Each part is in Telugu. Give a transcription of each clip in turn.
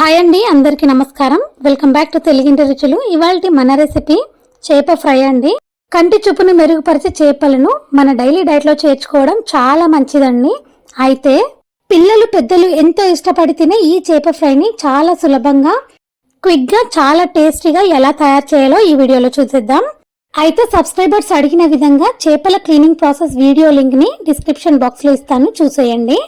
హాయ్ అండి అందరికీ నమస్కారం. వెల్కమ్ బ్యాక్ టు తెలుగింటి రుచులు. ఇవాళ మన రెసిపీ చేప ఫ్రై అండి. కంటి చూపును మెరుగుపరిచే చేపలను మన డైలీ డైట్లో చేర్చుకోవడం చాలా మంచిదండి. అయితే పిల్లలు పెద్దలు ఎంతో ఇష్టపడి తినే ఈ చేప ఫ్రైని చాలా సులభంగా క్విక్గా చాలా టేస్టీగా ఎలా తయారు చేయాలో ఈ వీడియోలో చూసేద్దాం. అయితే సబ్స్క్రైబర్స్ అడిగిన విధంగా చేపల క్లీనింగ్ ప్రాసెస్ వీడియో లింక్ని డిస్క్రిప్షన్ బాక్స్లో ఇస్తాను. చూసేయండి.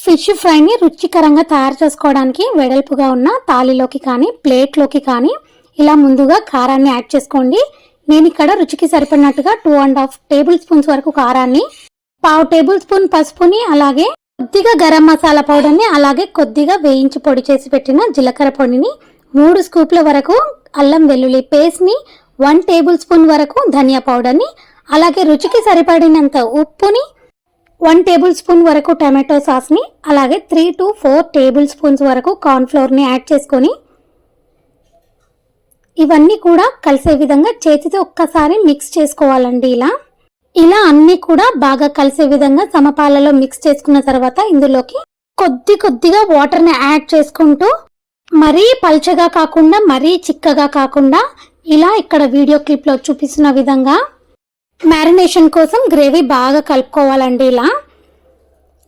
ఫిష్ ఫ్రైని రుచికరంగా తయారు చేసుకోవడానికి వెడల్పుగా ఉన్న తాలిలోకి కానీ ప్లేట్లోకి కానీ ఇలా ముందుగా కారాన్ని యాడ్ చేసుకోండి. నేను ఇక్కడ రుచికి సరిపడినట్టుగా two and half tablespoons వరకు కారాన్ని పావు టేబుల్ స్పూన్ పసుపుని అలాగే కొద్దిగా గరం మసాలా పౌడర్ని అలాగే కొద్దిగా వేయించి పొడి చేసి పెట్టిన జీలకర్ర పొడిని మూడు స్కూప్ల వరకు అల్లం వెల్లుల్లి పేస్ట్ని వన్ టేబుల్ స్పూన్ వరకు ధనియా పౌడర్ని అలాగే రుచికి సరిపడినంత ఉప్పుని వన్ టేబుల్ స్పూన్ వరకు టమాటో సాస్ని అలాగే three to four tablespoons వరకు కార్న్ఫ్లోర్ని యాడ్ చేసుకొని ఇవన్నీ కూడా కలిసే విధంగా చేతితో ఒక్కసారి మిక్స్ చేసుకోవాలండి ఇలా. ఇలా అన్నీ కూడా బాగా కలిసే విధంగా సమపాలలో మిక్స్ చేసుకున్న తర్వాత ఇందులోకి కొద్ది కొద్దిగా వాటర్ని యాడ్ చేసుకుంటూ మరీ పల్చగా కాకుండా మరీ చిక్కగా కాకుండా ఇలా ఇక్కడ వీడియో క్లిప్లో చూపిస్తున్న విధంగా మ్యారినేషన్ కోసం గ్రేవీ బాగా కలుపుకోవాలండి ఇలా.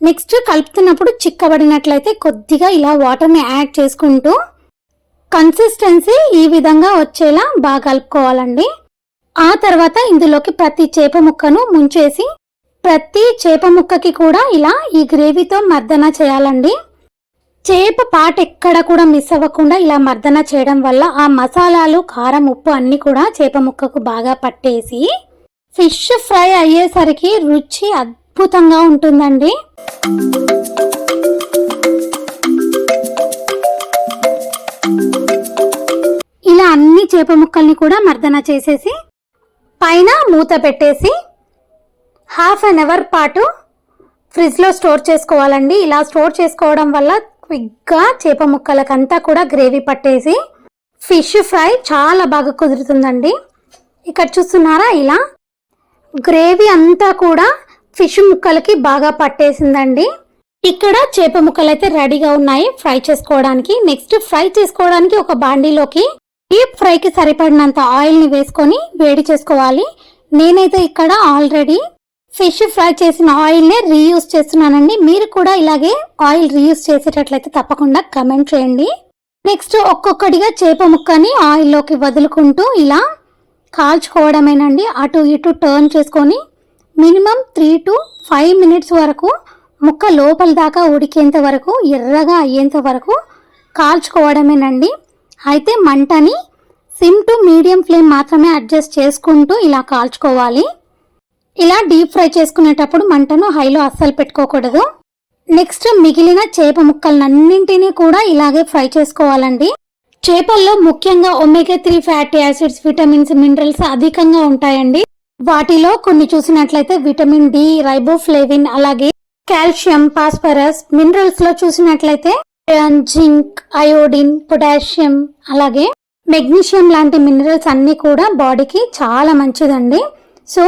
నెక్స్ట్ కలుపుతున్నప్పుడు చిక్కబడినట్లయితే కొద్దిగా ఇలా వాటర్ని యాడ్ చేసుకుంటూ కన్సిస్టెన్సీ ఈ విధంగా వచ్చేలా బాగా కలుపుకోవాలండి. ఆ తర్వాత ఇందులోకి ప్రతి చేప ముక్కను ముంచేసి ప్రతి చేప ముక్కకి కూడా ఇలా ఈ గ్రేవీతో మర్దన చేయాలండి. చేప పాట ఎక్కడ కూడా మిస్ అవ్వకుండా ఇలా మర్దన చేయడం వల్ల ఆ మసాలాలు కారం ఉప్పు అన్నీ కూడా చేప ముక్కకు బాగా పట్టేసి ఫిష్ ఫ్రై అయ్యేసరికి రుచి అద్భుతంగా ఉంటుందండి. ఇలా అన్ని చేప ముక్కల్ని కూడా మర్దన చేసేసి పైన మూత పెట్టేసి హాఫ్ అన్ అవర్ పాటు ఫ్రిడ్జ్లో స్టోర్ చేసుకోవాలండి. ఇలా స్టోర్ చేసుకోవడం వల్ల క్విక్గా చేప ముక్కలకంతా కూడా గ్రేవీ పట్టేసి ఫిష్ ఫ్రై చాలా బాగా కుదురుతుందండి. ఇక్కడ చూస్తున్నారా ఇలా? గ్రేవీ అంతా కూడా ఫిష్ ముక్కలకి బాగా పట్టేసిందండి. ఇక్కడ చేప ముక్కలు అయితే రెడీగా ఉన్నాయి ఫ్రై చేసుకోవడానికి. నెక్స్ట్ ఫ్రై చేసుకోవడానికి ఒక బాండీలోకి డీప్ ఫ్రైకి సరిపడినంత ఆయిల్ని వేసుకొని వేడి చేసుకోవాలి. నేనైతే ఇక్కడ ఆల్రెడీ ఫిష్ ఫ్రై చేసిన ఆయిల్నే రీయూజ్ చేస్తున్నానండి. మీరు కూడా ఇలాగే ఆయిల్ రీయూజ్ చేసేటట్లయితే తప్పకుండా కమెంట్ చేయండి. నెక్స్ట్ ఒక్కొక్కటిగా చేప ముక్కని ఆయిల్లోకి వదులుకుంటూ ఇలా కాల్చుకోవడమేనండి. అటు ఇటు టర్న్ చేసుకొని minimum three to five minutes వరకు ముక్క లోపల దాకా ఉడికేంత వరకు ఎర్రగా అయ్యేంత వరకు కాల్చుకోవడమేనండి. అయితే మంటని సిమ్ టు మీడియం ఫ్లేమ్ మాత్రమే అడ్జస్ట్ చేసుకుంటూ ఇలా కాల్చుకోవాలి. ఇలా డీప్ ఫ్రై చేసుకునేటప్పుడు మంటను హైలో అస్సలు పెట్టుకోకూడదు. నెక్స్ట్ మిగిలిన చేప ముక్కలన్నింటినీ కూడా ఇలాగే ఫ్రై చేసుకోవాలండి. చేపల్లో ముఖ్యంగా omega three fatty acids vitamins minerals అధికంగా ఉంటాయండి. వాటిలో కొన్ని చూసినట్లయితే విటమిన్ డి రైబోఫ్లేవిన్ అలాగే కాల్షియం ఫాస్ఫరస్ మినరల్స్లో చూసినట్లయితే జింక్ అయోడిన్ పొటాషియం అలాగే మెగ్నీషియం లాంటి మినరల్స్ అన్ని కూడా బాడీకి చాలా మంచిదండి. సో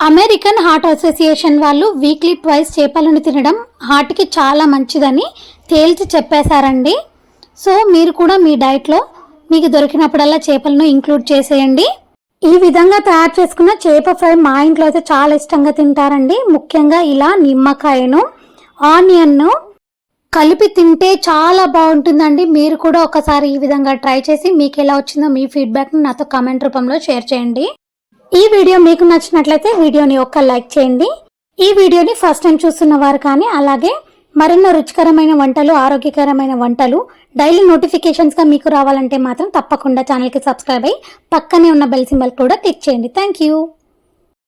అమెరికన్ హార్ట్ అసోసియేషన్ వాళ్ళు వీక్లీ ట్వైస్ చేపలను తినడం హార్ట్కి చాలా మంచిదని తేల్చి చెప్పేశారండి. సో మీరు కూడా మీ డైట్లో మీకు దొరికినప్పుడల్లా చేపలను ఇంక్లూడ్ చేసేయండి. ఈ విధంగా తయారు చేసుకున్న చేప ఫ్రై మా ఇంట్లో అయితే చాలా ఇష్టంగా తింటారండి. ముఖ్యంగా ఇలా నిమ్మకాయను ఆనియన్ను కలిపి తింటే చాలా బాగుంటుందండి. మీరు కూడా ఒకసారి ఈ విధంగా ట్రై చేసి మీకు ఎలా వచ్చిందో మీ ఫీడ్బ్యాక్ను నాతో కామెంట్ రూపంలో షేర్ చేయండి. ఈ వీడియో మీకు నచ్చినట్లయితే వీడియోని ఒక్క లైక్ చేయండి. ఈ వీడియోని ఫస్ట్ టైం చూస్తున్న వారు కానీ అలాగే మరెన్నో రుచికరమైన వంటలు ఆరోగ్యకరమైన వంటలు డైలీ నోటిఫికేషన్స్గా మీకు రావాలంటే మాత్రం తప్పకుండా ఛానల్కి సబ్స్క్రైబ్ అయ్యి పక్కనే ఉన్న బెల్ సింబల్ కూడా క్లిక్ చేయండి. Thank you.